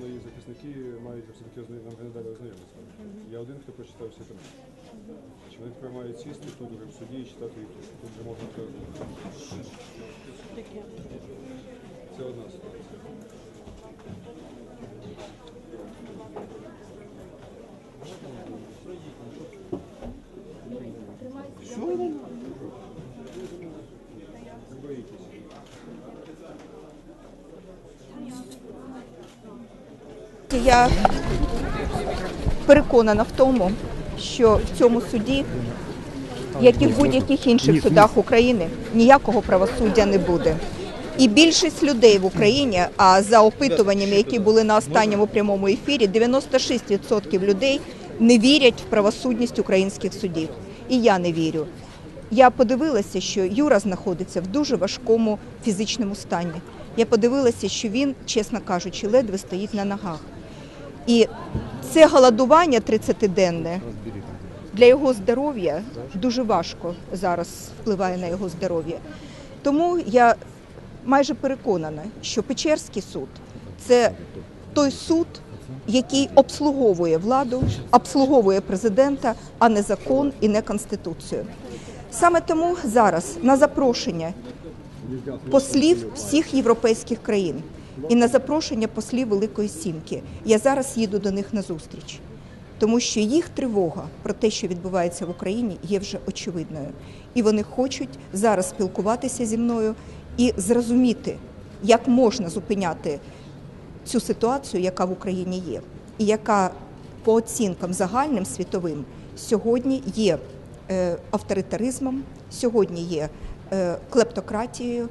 мої захисники мають все-таки озна- нам далі ознайомитися. Я один, хто прочитав всі три. Чи вони тепер мають сісти тут уже в суді і читати їх тут? Тут вже можна це Це одна ситуація. Не Я переконана в тому, що в цьому суді, як і в будь-яких інших судах України, ніякого правосуддя не буде. І більшість людей в Україні, а за опитуваннями, які були на останньому прямому ефірі, 96% людей не вірять в правосудність українських судів. І я не вірю. Я подивилася, що Юра знаходиться в дуже важкому фізичному стані. Я подивилася, що він, чесно кажучи, ледве стоїть на ногах. І це голодування 30-денне для його здоров'я дуже важко зараз впливає на його здоров'я. Тому я майже переконана, що Печерський суд це той суд, який обслуговує владу, обслуговує президента, а не закон і не конституцію. Саме тому зараз на запрошення послів всіх європейських країн і на запрошення послів Великої Сімки. Я зараз їду до них на зустріч, тому що їх тривога про те, що відбувається в Україні, є вже очевидною. І вони хочуть зараз спілкуватися зі мною і зрозуміти, як можна зупиняти цю ситуацію, яка в Україні є, і яка по оцінкам загальним світовим сьогодні є е, авторитаризмом, сьогодні є е, клептократією,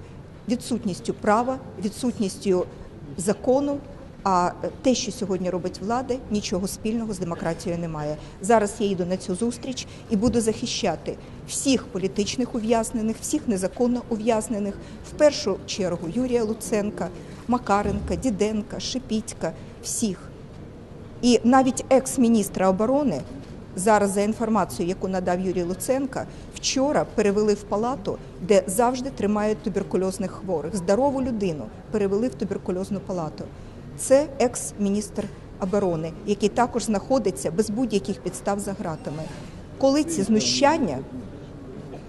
відсутністю права, відсутністю закону. А те, що сьогодні робить влада, нічого спільного з демократією немає. Зараз я йду на цю зустріч і буду захищати всіх політичних ув'язнених, всіх незаконно ув'язнених, в першу чергу Юрія Луценка, Макаренка, Діденка, Шипітька, всіх. І навіть екс-міністра оборони зараз, за інформацією, яку надав Юрій Луценка, вчора перевели в палату, де завжди тримають туберкульозних хворих. Здорову людину перевели в туберкульозну палату. Це екс-міністр оборони, який також знаходиться без будь-яких підстав за ґратами. Коли ці знущання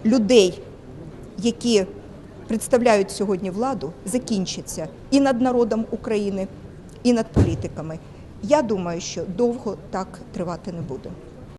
людей, які представляють сьогодні владу, закінчаться і над народом України, і над політиками. Я думаю, що довго так тривати не буде.